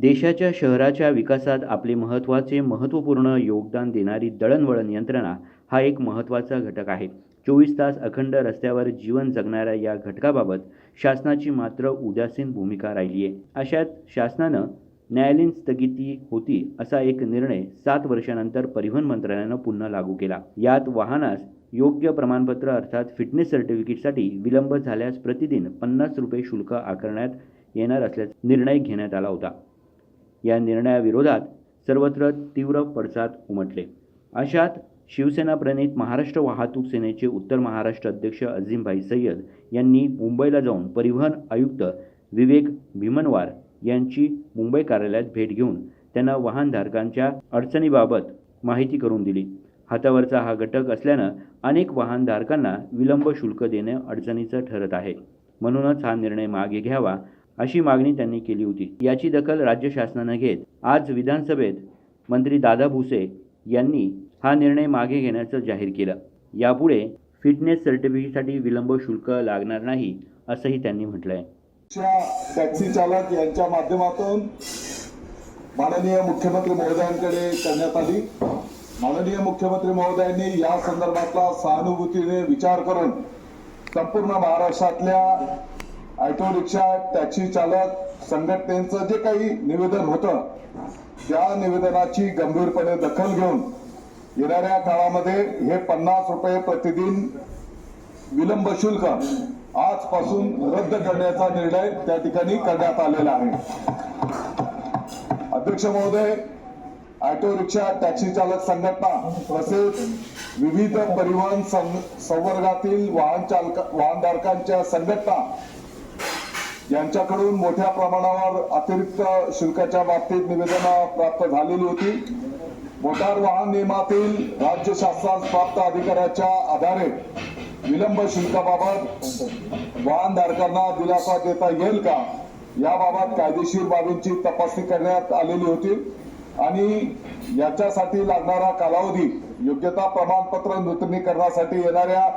देशाच्या शहराच्या विकासात आपले महत्त्वाचे महत्त्वपूर्ण योगदान देणारी दळणवळण यंत्रणा हा एक महत्त्वाचा घटक आहे. चोवीस तास अखंड रस्त्यावर जीवन जगणाऱ्या या घटकाबाबत शासनाची मात्र उदासीन भूमिका राहिली आहे. अशात शासनानं न्यायालयीन स्थगिती होती असा एक निर्णय सात वर्षानंतर परिवहन मंत्रालयानं पुन्हा लागू केला. यात वाहनास योग्य प्रमाणपत्र अर्थात फिटनेस सर्टिफिकेटसाठी विलंब झाल्यास प्रतिदिन पन्नास रुपये शुल्क आकारण्यात येणार असल्याचा निर्णय घेण्यात आला होता. या निर्णयाविरोधात सर्वत्र तीव्र पडसाद उमटले. अशात शिवसेना प्रणित महाराष्ट्र वाहतूक सेनेचे उत्तर महाराष्ट्र अध्यक्ष अझीमभाई सय्यद यांनी मुंबईला जाऊन परिवहन आयुक्त विवेक भीमनवार यांची मुंबई कार्यालयात भेट घेऊन त्यांना वाहनधारकांच्या अडचणीबाबत माहिती करून दिली. हातावरचा हा घटक असल्यानं अनेक वाहनधारकांना विलंब शुल्क देणे अडचणीचं ठरत आहे. म्हणूनच हा निर्णय मागे घ्यावा अशी मागणी त्यांनी केली होती. याची दखल राज्य शासनानं घेत आज विधानसभेत मंत्री दादा भुसे यांनी हा निर्णय मागे घेण्याचं जाहीर केलं. यापुढे फिटनेस सर्टिफिकेटसाठी विलंब शुल्क लागणार नाही असंही त्यांनी म्हटलं आहे टॅक्सी चालक यांच्या माध्यमातून माननीय मुख्यमंत्री महोदयांकडे करण्यात आली. माननीय मुख्यमंत्री महोदयांनी या संदर्भातला सहानुभूतीने विचार करून संपूर्ण महाराष्ट्रातल्या ऑटो रिक्षा टॅक्सी चालक संघटनेचं जे काही निवेदन होतं त्या निवेदनाची गंभीरपणे दखल घेऊन येणाऱ्या काळामध्ये हे पन्नास रुपये प्रतिदिन विलंब शुल्क आजपासून रद्द करण्याचा निर्णय त्या ठिकाणी करण्यात आलेला आहे. अध्यक्ष महोदय ऑटो रिक्षा टॅक्सी चालक संघटना तसेच विविध परिवहन सं- संवर्गातील वाहन चालक वाहनधारकांच्या संघटना यांच्याकडून मोठ्या प्रमाणावर अतिरिक्त शुल्काच्या बाबतीत निवेदनं प्राप्त झालेली होती. मोटार वाहन नियमातील राज्य शासनास प्राप्त अधिकाऱ्याच्या आधारे विलंब शुल्काबाबत वाहनधारकांना दिलासा देता येईल का? याबाबत कायदेशीर बाबींची तपासणी करण्यात आलेली होती. आणि याच्यासाठी लागणारा कालावधी योग्यता प्रमाणपत्र नूतनीकरणासाठी येणाऱ्या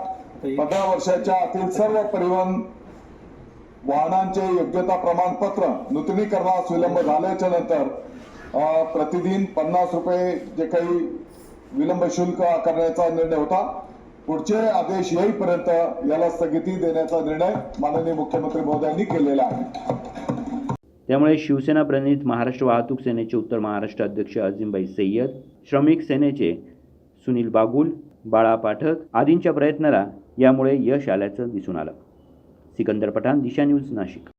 पंधरा वर्षाच्या आतील सर्व परिवहन वाहनांचे योग्यता प्रमाणपत्र नूतनीकरणास विलंब झाल्याच्यानंतर प्रतिदिन पन्नास रुपये जे काही विलंब शुल्क आकारण्याचा निर्णय होता. पुढचे आदेश येईपर्यंत याला स्थगिती देण्याचा निर्णय माननीय मुख्यमंत्री महोदयांनी केलेला आहे. त्यामुळे शिवसेना प्रणित महाराष्ट्र वाहतूक सेनेचे उत्तर महाराष्ट्र अध्यक्ष अजिमबाई सय्यद श्रमिक सेनेचे सुनील बागुल बाळा पाठक आदींच्या प्रयत्नाला यामुळे यश आल्याचं दिसून आलं. सिकंदर पठाण दिशा न्यूज नाशिक.